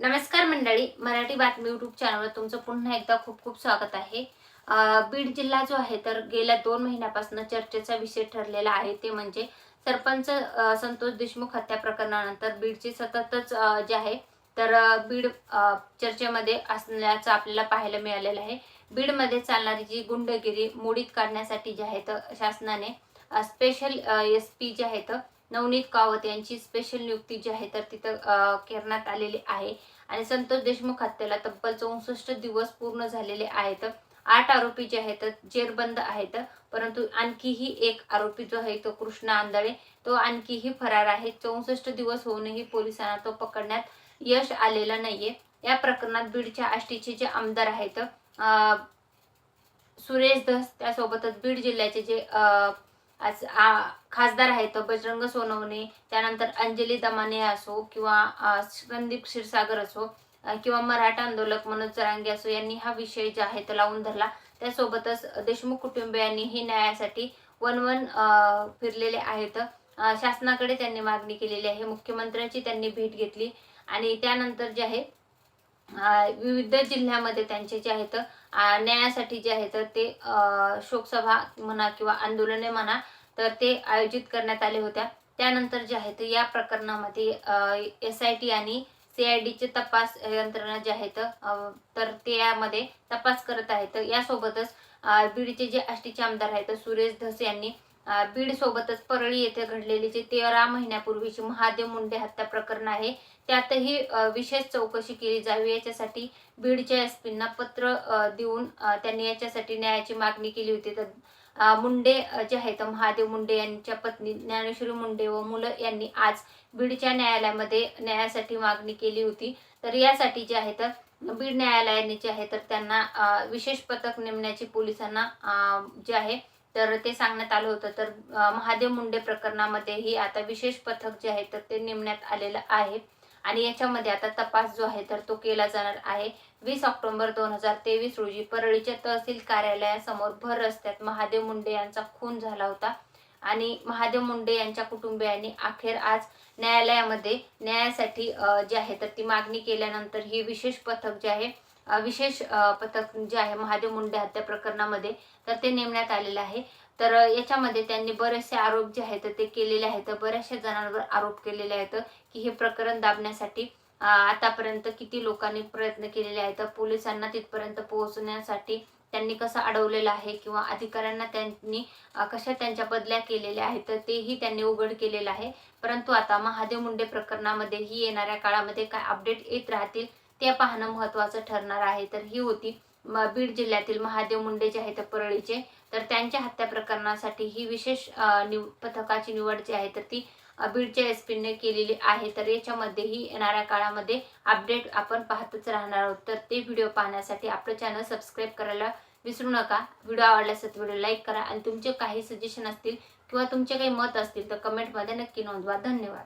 नमस्कार मंडळी मराठी बातमी युट्यूब चॅनलवर तुमचं पुन्हा एकदा खूप खूप स्वागत आहे. बीड जिल्हा जो आहे तर गेल्या दोन महिन्यापासून चर्चेचा विषय ठरलेला आहे ते म्हणजे सरपंच संतोष देशमुख हत्या प्रकरणानंतर बीडची सततच जे आहे तर बीड चर्चेमध्ये असल्याचं आपल्याला पाहायला मिळालेलं आहे. बीडमध्ये चालणारी जी गुंडगिरी मोडीत काढण्यासाठी जे आहे तर शासनाने स्पेशल एस पी जे आहेत नवनीत कावत यांची स्पेशल नियुक्ती जी आहे तर तिथं करण्यात आलेली आहे. आणि संतोष देशमुख हत्येला तब्बल चौसष्ट दिवस पूर्ण झालेले आहेत. आठ आरोपी जे आहेत जेरबंद आहेत. परंतु आणखीही एक आरोपी जो आहे तो कृष्णा आंधळे. तो आणखीही फरार आहे. चौसष्ट दिवस होऊनही पोलिसांना तो पकडण्यात यश आलेलं नाहीये. या प्रकरणात बीडच्या आष्टीचे जे आमदार आहेत सुरेश धस त्यासोबतच बीड जिल्ह्याचे जे अं, आज आ- खासदार आहेत बजरंग सोनवणे त्यानंतर अंजली दमाने असो किंवा संदीप क्षीरसागर असो किंवा मराठा आंदोलक मनोज जरांगे असो यांनी हा विषय जे आहे तो लावून धरला. त्यासोबतच देशमुख कुटुंबियांनीही न्यायासाठी वन वन फिरलेले आहेत. शासनाकडे त्यांनी मागणी केलेली आहे. मुख्यमंत्र्यांची त्यांनी भेट घेतली. आणि त्यानंतर जे आहे विविध जिल्ह्यामध्ये त्यांचे जे आहेत न्यायासाठी जे आहेत ते शोकसभा म्हणा किंवा आंदोलने म्हणा तर ते आयोजित करण्यात आले होत्या. त्यानंतर जे आहेत या प्रकरणामध्ये एस आय टी आणि सी आय डीचे तपास यंत्रणा जे आहेत तर ते यामध्ये तपास करत आहेत. यासोबतच बीडचे जे आष्टीचे आमदार आहेत सुरेश धस यांनी बीडसोबतच बीड सोबतच परळी येथे घडलेली जे तेरा महिन्यापूर्वीची महादेव मुंडे हत्या प्रकरण आहे त्यातही विशेष चौकशी केली जावी. याच्यासाठी बीडच्या एस पींना पत्र देऊन त्यांनी याच्यासाठी न्यायाची मागणी केली होती. तर मुंडे जे आहेत महादेव मुंडे यांच्या पत्नी ज्ञानेश्वरी मुंडे व मुलं यांनी आज बीडच्या न्यायालयामध्ये न्यायासाठी मागणी केली होती. तर यासाठी जे आहे तर बीड न्यायालयाने जे आहे तर त्यांना विशेष पथक नेमण्याची पोलिसांना जे आहे तर ते सांगण्यात आलं होतं. तर महादेव मुंडे प्रकरणामध्येही आता विशेष पथक जे आहे तर ते नेमण्यात आलेलं आहे. आणि याच्यामध्ये आता तपास जो आहे तर तो केला जाणार आहे. वीस ऑक्टोबर दोन हजार तेवीस रोजी परळीच्या तहसील कार्यालयासमोर भर रस्त्यात महादेव मुंडे यांचा खून झाला होता. आणि महादेव मुंडे यांच्या कुटुंबियांनी अखेर आज न्यायालयामध्ये न्यायासाठी जे आहे तर ती मागणी केल्यानंतर ही विशेष पथक जे आहे विशेष पथक जे आहे महादेव मुंडे हत्या प्रकरणामध्ये तर ते नेमण्यात आलेलं आहे. तर याच्यामध्ये त्यांनी बरेचसे आरोप जे आहेत ते केलेले आहेत. बऱ्याचशा जणांवर आरोप केलेले आहेत की हे प्रकरण दाबण्यासाठी आतापर्यंत किती लोकांनी प्रयत्न केलेले आहेत पोलिसांना तिथपर्यंत पोहोचण्यासाठी त्यांनी कसं अडवलेलं आहे किंवा अधिकाऱ्यांना त्यांनी कशा त्यांच्या बदल्या केलेल्या आहेत तर तेही त्यांनी उघड केलेलं आहे. परंतु आता महादेव मुंडे प्रकरणामध्ये ही येणाऱ्या काळामध्ये काय अपडेट येत राहतील ते पाहणं महत्त्वाचं ठरणार आहे. तर ही होती म- बीड जिल्ह्यातील महादेव मुंडे जे आहेत परळीचे तर त्यांच्या हत्या प्रकरणासाठी ही विशेष निव पथकाची निवड जी आहे तर ती बीडच्या एस पीने केलेली आहे. तर याच्यामध्येही येणाऱ्या काळामध्ये अपडेट आपण पाहतच राहणार आहोत. तर ते व्हिडिओ पाहण्यासाठी आपलं चॅनल सबस्क्राईब करायला विसरू नका. व्हिडिओ आवडल्यास तर व्हिडिओ लाईक करा आणि तुमचे काही सजेशन असतील किंवा तुमचे काही मत असतील तर कमेंटमध्ये नक्की नोंदवा. धन्यवाद.